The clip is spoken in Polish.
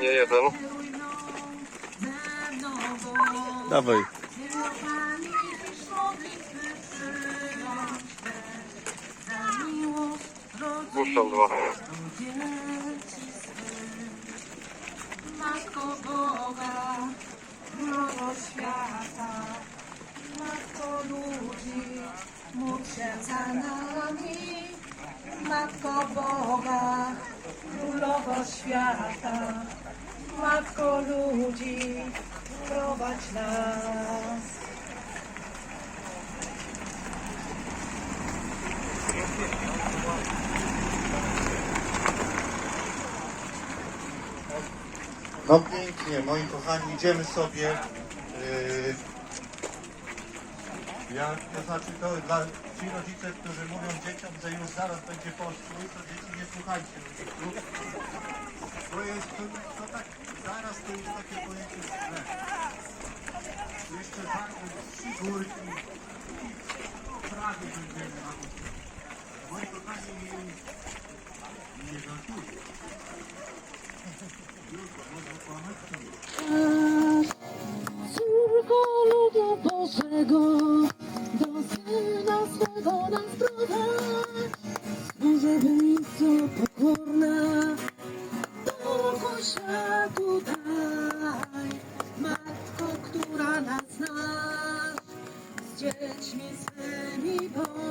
Nie jeden. Dawaj. Puszczam dwa. Matko Boga, królowo świata, Matko ludzi, módl się za nami. Matko Boga, królowo świata, Matko ludzi, prowadź nas. No pięknie, moi kochani, idziemy sobie. Yy, ja, to znaczy to dla ci rodzice, którzy mówią dzieciom, że już zaraz będzie postój, to dzieci nie słuchajcie rodziców. To jest, to, to tak, zaraz to jest takie pojęcie. Jeszcze prawie kochani, nie. Córko ludu Bożego, do Syna swego nas prowadź. Może miejscu pokorna, dziećmi swymi bądź.